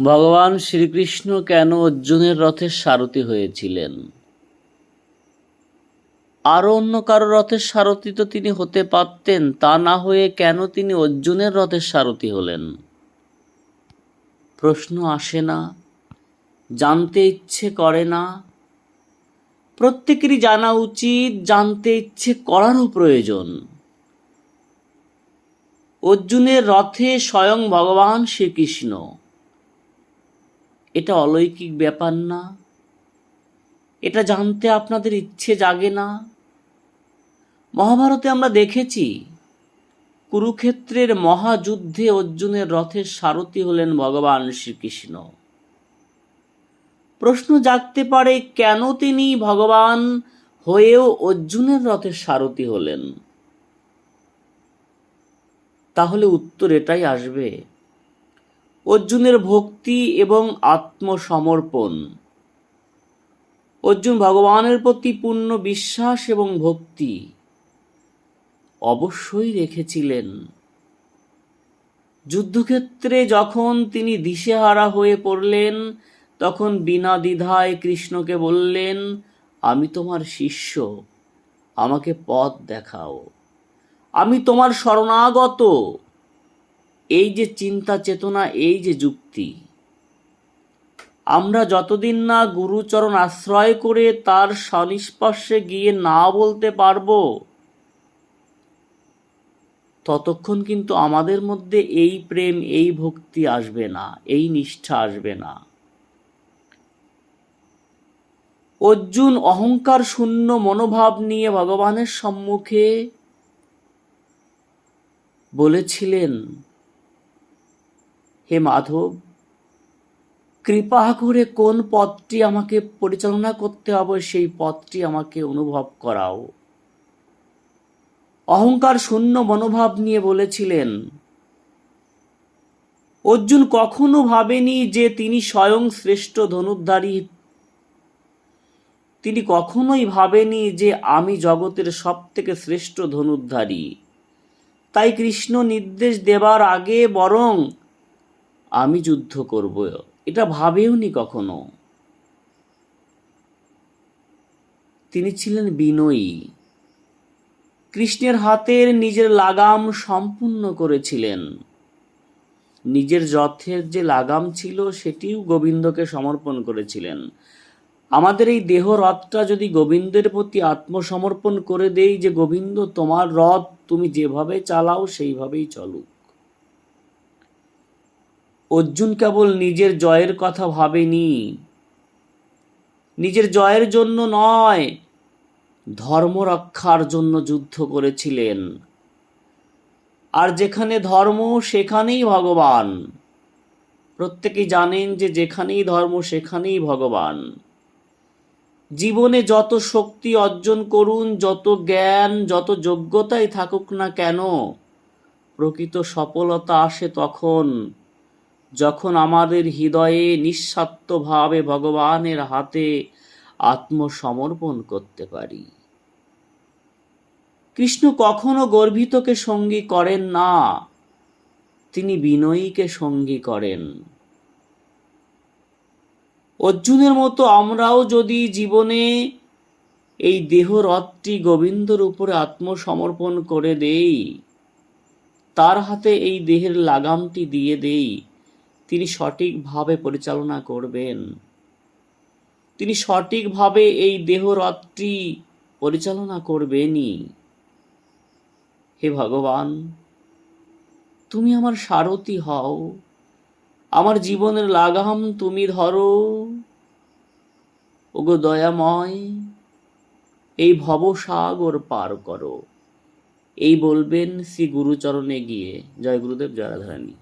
ভগবান শ্রীকৃষ্ণ কেন অর্জুনের রথের সারথি হয়েছিলেন? আরও অন্য কারও রথের সারথি তো তিনি হতে পারতেন, তা না হয়ে কেন তিনি অর্জুনের রথের সারথি হলেন? প্রশ্ন আসে না, জানতে ইচ্ছে করে না। প্রত্যেকেরই জানা উচিত, জানতে ইচ্ছে করারও প্রয়োজন। অর্জুনের রথে স্বয়ং ভগবান শ্রীকৃষ্ণ। এটা অলৌকিক ব্যাপার না। এটা জানতে আপনাদের ইচ্ছে জাগে না। মহাভারতে আমরা দেখেছি, কুরুক্ষেত্রের মহাযুদ্ধে অর্জুনের রথের সারথি হলেন ভগবান শ্রীকৃষ্ণ। প্রশ্ন জাগতে পারে, কেন তিনি ভগবান হয়েও অর্জুনের রথের সারথি হলেন? তাহলে উত্তর এটাই আসবে। অর্জুনের ভক্তি এবং আত্মসমর্পণ। অর্জুন ভগবানের প্রতি পূর্ণ বিশ্বাস এবং ভক্তি অবশ্যই রেখেছিলেন। যুদ্ধক্ষেত্রে যখন তিনি দিশেহারা হয়ে পড়লেন, তখন বিনা দ্বিধায় কৃষ্ণকে বললেন, আমি তোমার শিষ্য, আমাকে পথ দেখাও। আমি তোমার শরণাগত এই যে চিন্তা চেতনা, এই যে যুক্তি, আমরা যতদিন না গুরুচরণ আশ্রয় করে তার সংস্পর্শে গিয়ে না বলতে পারব, ততক্ষণ কিন্তু আমাদের মধ্যে এই প্রেম, এই ভক্তি আসবে না, এই নিষ্ঠা আসবে না। অর্জুন অহংকার শূন্য মনোভাব নিয়ে ভগবানের সম্মুখে বলেছিলেন হে মাধব, কৃপা করে কোন পথটি আমাকে পরিচালনা করতে হবে, সেই পথটি আমাকে অনুভব করাও। অহংকার শূন্য মনোভাব নিয়ে বলেছিলেন, অর্জুন কখনো ভাবেনি যে তিনি স্বয়ং শ্রেষ্ঠ ধনুর্ধারী? তিনি কখনোই ভাবেনি যে আমি জগতের সব থেকে শ্রেষ্ঠ ধনুর্ধারী। তাই কৃষ্ণ নির্দেশ দেবার আগে বরং আমি যুদ্ধ করব। এটা ভাবেওনি কখনো? তিনি ছিলেন বিনয়ী। কৃষ্ণের হাতের নিজের লাগাম সম্পূর্ণ করেছিলেন। নিজের রথের যে লাগাম ছিল, সেটিও গোবিন্দকে সমর্পণ করেছিলেন। আমাদের এই দেহ রথটা যদি গোবিন্দের প্রতি আত্মসমর্পণ করে দেই যে, গোবিন্দ, তোমার রথ তুমি যেভাবে চালাও, সেইভাবেই চলুক। অর্জুন কেবল নিজের জয়ের কথা ভাবেনি। নিজের জয়ের জন্য নয় ধর্ম রক্ষার জন্য যুদ্ধ করেছিলেন। আর যেখানে ধর্ম, সেখানেই ভগবান। প্রত্যেকেই জানেন যে যেখানেই ধর্ম, সেখানেই ভগবান। জীবনে যত শক্তি অর্জন করুন, যত জ্ঞান, যত যোগ্যতাই থাকুক না কেন, প্রকৃত সফলতা আসে তখন। যখন আমাদের হৃদয়ে নিঃস্বার্থভাবে ভগবানের হাতে আত্মসমর্পণ করতে পারি। কৃষ্ণ কখনো গর্বিতকে সঙ্গী করেন না, তিনি বিনয়ীকে সঙ্গী করেন। অর্জুনের মতো আমরাও যদি জীবনে এই দেহ রথটি গোবিন্দর উপরে আত্মসমর্পণ করে দেই, তার হাতে এই দেহের লাগামটি দিয়ে দেই তিনি সঠিকভাবে পরিচালনা করবেন। তিনি সঠিকভাবে এই দেহ রথটি পরিচালনা করবেনই। হে ভগবান, তুমি আমার সারথি হও। আমার জীবনের লাগাম তুমি ধরো। ওগো দয়াময়, এই ভবসাগর পার করো। এই বলবেন শ্রী গুরুচরণে গিয়ে। জয় গুরুদেব, জয় রাধারানী।